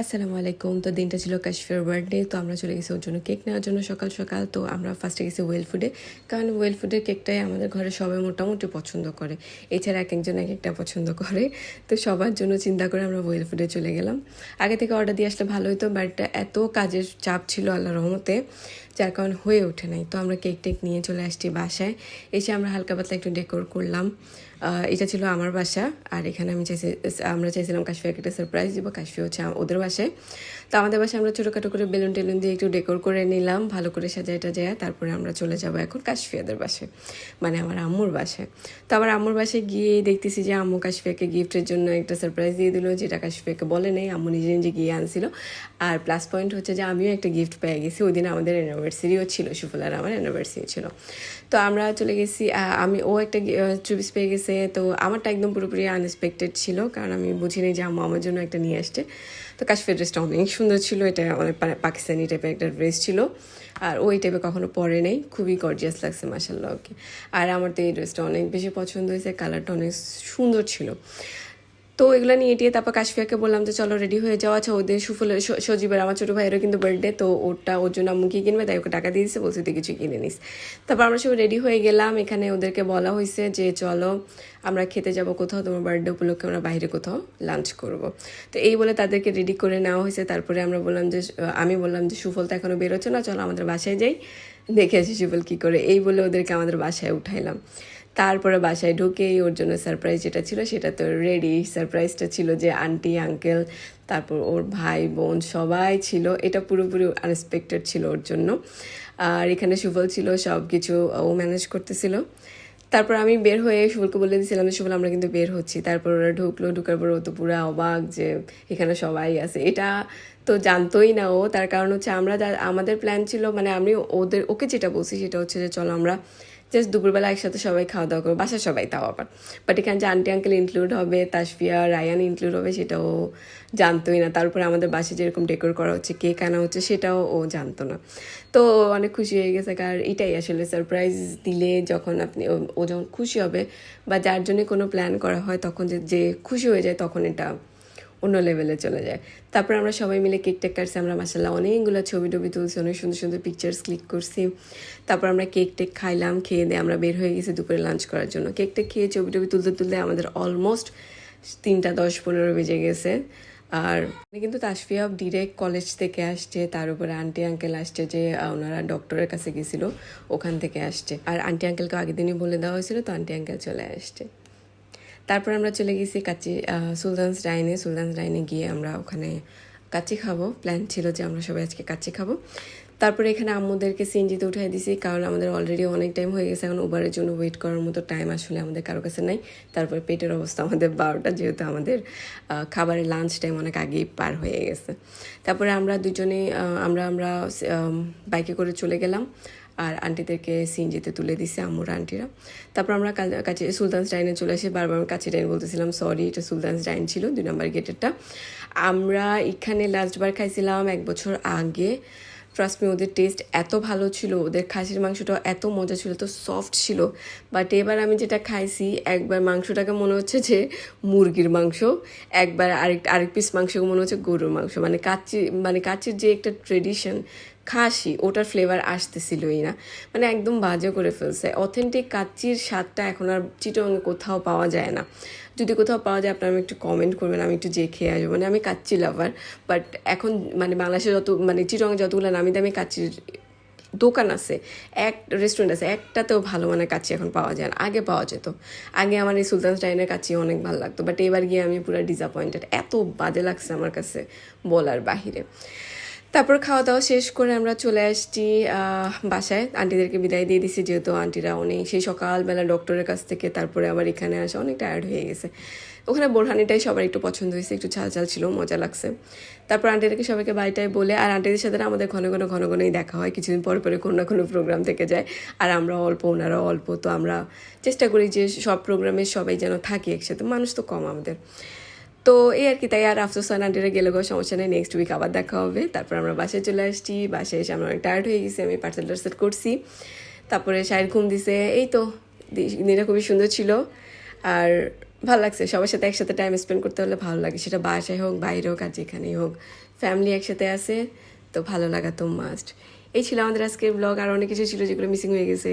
আসসালামু আলাইকুম। তো দিনটা ছিল কাশফের বার্থডে তো আমরা চলে গেছি ওর জন্য কেক নেওয়ার জন্য সকাল সকাল। তো আমরা ফার্স্টে গেছি ওয়েল ফুডে কারণ ওয়েল ফুডের কেকটাই আমাদের ঘরে সবাই মোটামুটি পছন্দ করে। এছাড়া এক একজন এক একটা পছন্দ করে। তো সবার জন্য চিন্তা করে আমরা ওয়েল ফুডে চলে গেলাম। আগে থেকে অর্ডার দিয়ে আসলে ভালো হতো বাট এত কাজের চাপ ছিল আল্লাহ রহমতে, যার কারণ হয়ে ওঠে নাই। তো আমরা কেক টেক নিয়ে চলে আসছি বাসায়। এসে আমরা হালকা পাতলা একটু ডেকোর করলাম। এটা ছিল আমার বাসা, আর এখানে আমি চাইছি আমরা চাইছিলাম কাশ্মীরকে একটা সারপ্রাইজ দিব কাশ্মীর হচ্ছে ওদের বাসায়। তো আমাদের বাসায় আমরা ছোটোখাটো করে বেলুন টেলুন দিয়ে একটু ডেকোর করে নিলাম, ভালো করে সাজাই টাজায়, তারপরে আমরা চলে যাব এখন কাশফিয়াদের বাসায় মানে আমার আম্মুর বাসায়। তো আমার আম্মুর বাসায় গিয়ে দেখতেছি যে আম্মু কাশফিয়াকে গিফটের জন্য একটা সারপ্রাইজ দিয়ে দিল, যেটা কাশফিয়াকে বলে নেই, আম্মু নিজে নিজে গিয়ে আনছিল। আর প্লাস পয়েন্ট হচ্ছে যে আমিও একটা গিফট পেয়ে গেছি, ওই দিন আমাদের অ্যানিভার্সারিও ছিল, সুফলার আমার অ্যানিভার্সারি ছিল। তো আমরা চলে গেছি আমি ও একটা চুবিস পেয়ে গেছে তো আমারটা একদম পুরোপুরি আনএক্সপেক্টেড ছিল, কারণ আমি বুঝিনি যে আম্মু আমার জন্য একটা নিয়ে আসছে। তো কাশ্মীর ড্রেসটা অনেক সুন্দর ছিল, এটা অনেক পাকিস্তানি টাইপের একটা ড্রেস ছিল। আর ওই টাইপে কখনো পরে নেই, খুবই গর্জিয়াস লাগছে মাসাল্লাহ ওকে আর আমার তো এই ড্রেসটা অনেক বেশি পছন্দ হয়েছে কালারটা অনেক সুন্দর ছিল। তো এগুলো নিয়ে টিয়ে তারপর কাশফিয়াকে বললাম যে, চলো রেডি হয়ে যাওয়া আচ্ছা ওদের সুফলের সজীবের আমার ছোটো ভাইয়েরও কিন্তু বার্থডে তো ওটা ওর জন্য আম্মু কি কিনবে? তাই ওকে টাকা দিয়ে দিচ্ছে বলছে, তুই কিছু কিনে নিস। তারপর আমরা সব রেডি হয়ে গেলাম। এখানে ওদেরকে বলা হয়েছে যে, চলো, আমরা খেতে যাব কোথাও, তোমার বার্থডে উপলক্ষে আমরা বাইরে কোথাও লাঞ্চ করব। তো এই বলে তাদেরকে রেডি করে নেওয়া হয়েছে। তারপরে আমরা বললাম যে, আমি বললাম যে, সুফল তো এখনও বেরোচ্ছে না, চলো আমাদের বাসায় যাই। দেখে আসি সুফল কী করে। এই বলে ওদেরকে আমাদের বাসায় উঠাইলাম। তারপরে বাসায় ঢুকেই ওর জন্য সারপ্রাইজ যেটা ছিল সেটা তো রেডি সারপ্রাইজটা ছিল যে আন্টি আঙ্কেল তারপর ওর ভাই, বোন সবাই ছিল। এটা পুরোপুরি আনএক্সপেক্টেড ছিল ওর জন্য। আর এখানে সুফল ছিল সব কিছু ও ম্যানেজ করতেছিল। তারপর আমি বের হয়ে সুবলকে বলে দিয়েছিলাম যে সুবল আমরা কিন্তু বের হচ্ছি। তারপর ওরা ঢুকলো। ঢুকার পর ও তো পুরো অবাক যে এখানে সবাই আছে। এটা তো জানতোই না ও। তার কারণ হচ্ছে আমরা যা- আমাদের প্ল্যান ছিল মানে আমি ওদের, ওকে যেটা বলছি সেটা হচ্ছে যে চলো আমরা জাস্ট দুপুরবেলা একসাথে সবাই খাওয়া দাওয়া করব, বাসার সবাই তাও আবার। বাট এখানে যে আন্টি আঙ্কেল ইনক্লুড হবে, তাসফিয়া, রায়ান ইনক্লুড হবে সেটাও জানতোই না। তারপরে আমাদের বাসে যেরকম ডেকোর করা হচ্ছে কেক আনা হচ্ছে, সেটাও ও জানতো না। তো অনেক খুশি হয়ে গেছে কারণ এটাই আসলে সারপ্রাইজ দিলে যখন আপনি ও- যখন খুশি হবে বা যার জন্য কোনো প্ল্যান করা হয়, তখন যে খুশি হয়ে যায়, তখন এটা অন্য লেভেলে চলে যায়। তারপর আমরা সবাই মিলে কেক টেক কাটছি, আমরা মাসাল্লাহ অনেকগুলো ছবি টবি তুলছি, অনেক সুন্দর সুন্দর পিকচার্স ক্লিক করছি। তারপর আমরা কেক টেক খাইলাম, খেয়ে দিয়ে আমরা বের হয়ে গেছি দুপুরে লাঞ্চ করার জন্য। কেক টেক খেয়ে ছবি টবি তুলতে তুলতে আমাদের অলমোস্ট তিনটা দশ পনেরো বেজে গেছে। আর উনি কিন্তু তাসফিয়া ডিরেক্ট কলেজ থেকে আসছে, তার উপরে আন্টি আঙ্কেল আসছে যে ওনারা ডক্টরের কাছে গেছিল, ওখান থেকে আসছে। আর আন্টি আঙ্কেলকে আগের দিনই বলে দেওয়া হয়েছিল, তো আন্টি আঙ্কেল চলে আসছে। তারপর আমরা চলে গেছি কাচি সুলতানস ডাইনে। সুলতানস ডাইনে গিয়ে আমরা ওখানে কাচি খাব। প্ল্যান ছিল যে আমরা সবাই আজকে কাচি খাব। তারপরে এখানে আম্মুদেরকে সিএনজিতে উঠাই দিছি, কারণ আমাদের অলরেডি অনেক টাইম হয়ে গেছে। এখন উবারের জন্য ওয়েট করার মতো টাইম আসলে আমাদের কারও কাছে নাই। তারপরে পেটের অবস্থা আমাদের বারোটা, যেহেতু আমাদের খাবারের লাঞ্চ টাইম অনেক আগেই পার হয়ে গেছে। তারপরে আমরা দুজনে আমরা আমরা বাইকে করে চলে গেলাম। আর আন্টিদেরকে সিনজিতে তুলে দিছে, আম্মুর আন্টিরা। তারপর আমরা কাছে, সুলতানস ডাইনে চলে আসি বারবার আমি কাছে ডাইন বলতেছিলাম, সরি, এটা সুলতানস ডাইন ছিল, দুই নম্বর গেটেরটা। আমরা এখানে লাস্টবার খাইছিলাম এক বছর আগে। ট্রাস্ট মি ওদের টেস্ট এত ভালো ছিল, ওদের খাসির মাংসটা এত মজা ছিল তো সফট ছিল। বাট এবার আমি যেটা খাইছি, একবার মাংসটাকে মনে হচ্ছে যে মুরগির মাংস, একবার আরেক আরেক পিস মাংস মনে হচ্ছে গরুর মাংস। মানে কাচ্চি মানে কাচ্চির যে একটা ট্রেডিশন খাসি, ওটার ফ্লেভার আসতেছিলই না। মানে একদম বাজে করে ফেলছে। অথেন্টিক কাচ্চির স্বাদটা এখন আর চিটং কোথাও পাওয়া যায় না। যদি কোথাও পাওয়া যায়, আপনারা একটু কমেন্ট করবেন, আমি একটু যে খেয়ে আসব। মানে আমি কাচ্চি লাভার বাট এখন মানে বাংলাদেশে যত মানে চিটং যতগুলো নামি দামি কাচ্চির দোকান আছে, এক রেস্টুরেন্ট আছে, একটাতেও ভালো মানে কাচ্চি এখন পাওয়া যায় না। আগে পাওয়া যেত। আগে আমার এই সুলতান স্টাইনের কাচ্চি অনেক ভালো লাগতো বাট এবার গিয়ে আমি পুরো ডিসঅ্যাপয়েন্টেড এত বাজে লাগছে আমার কাছে বলার বাহিরে। তারপর খাওয়া দাওয়া শেষ করে আমরা চলে আসছি বাসায়। আন্টিদেরকে বিদায় দিয়ে দিছি, যেহেতু আন্টিরা অনেক, সেই সকালবেলা ডক্টরের কাছ থেকে তারপরে আবার এখানে আসা অনেক টায়ার্ড হয়ে গেছে। ওখানে বোরহানিটাই সবার একটু পছন্দ হয়েছে, একটু ঝাল ঝাল ছিল, মজা লাগছে। তারপর আন্টিদেরকে সবাইকে বাড়িটাই বলে, আর আন্টিদের সাথে আমাদের ঘন ঘন ঘন ঘনই দেখা হয়, কিছুদিন পর পরে কোনো না কোনো প্রোগ্রাম থেকে যায়। আর আমরা অল্প ওনারা অল্প, তো আমরা চেষ্টা করি যে সব প্রোগ্রামে সবাই যেন থাকি একসাথে, মানুষ তো কম আমাদের। তো এই আর কি, তাই আর আফসোস আন্টিরা গেলে কোনো সমস্যা নেই নেক্সট উইক আবার দেখা হবে। তারপর আমরা বাসায় চলে আসছি, বাসায় এসে আমরা অনেক টায়ার্ড হয়ে গেছি, আমি পার্সেল টার্সেল করছি। তারপরে শায়ের ঘুম দিছে, এই তো দিনটা খুবই সুন্দর ছিল। আর ভালো লাগছে, সবার সাথে একসাথে টাইম স্পেন্ড করতে হলে ভালো লাগে, সেটা বাসায় হোক, বাইরে হোক, আর যেখানেই হোক ফ্যামিলি একসাথে আছে, তো ভালো লাগা তো মাস্ট এই ছিল আমাদের আজকের ব্লগ আর অনেক কিছু ছিল যেগুলো মিসিং হয়ে গেছে।